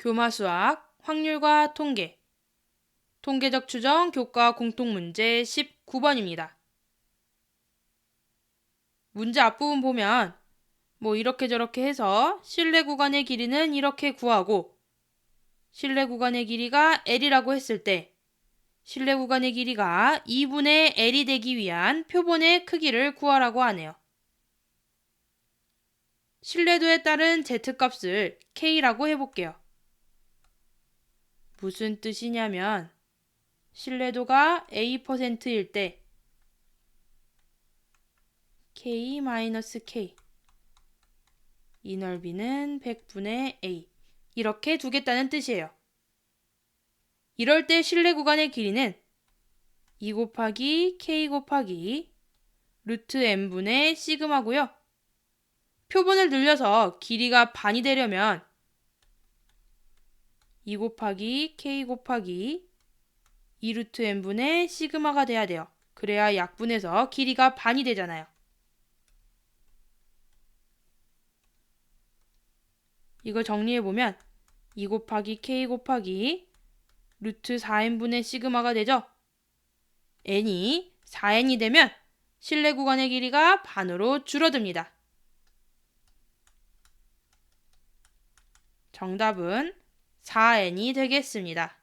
교마수학, 확률과 통계, 통계적 추정 교과 공통문제 19번입니다. 문제 앞부분 보면 뭐 이렇게 저렇게 해서 실내 구간의 길이는 이렇게 구하고 실내 구간의 길이가 L이라고 했을 때 실내 구간의 길이가 2분의 L이 되기 위한 표본의 크기를 구하라고 하네요. 신뢰도에 따른 Z값을 K라고 해볼게요. 무슨 뜻이냐면 신뢰도가 A%일 때 K-K 이 넓이는 100분의 A 이렇게 두겠다는 뜻이에요. 이럴 때 실내 구간의 길이는 2 곱하기 K 곱하기 루트 n분의 시그마고요. 표본을 늘려서 길이가 반이 되려면 2 곱하기 K 곱하기 2 루트 n분의 시그마가 돼야 돼요. 그래야 약분해서 길이가 반이 되잖아요. 이걸 정리해보면 2 곱하기 K 곱하기 루트 4n분의 시그마가 되죠? n이 4n이 되면 실내 구간의 길이가 반으로 줄어듭니다. 정답은 4n이 되겠습니다.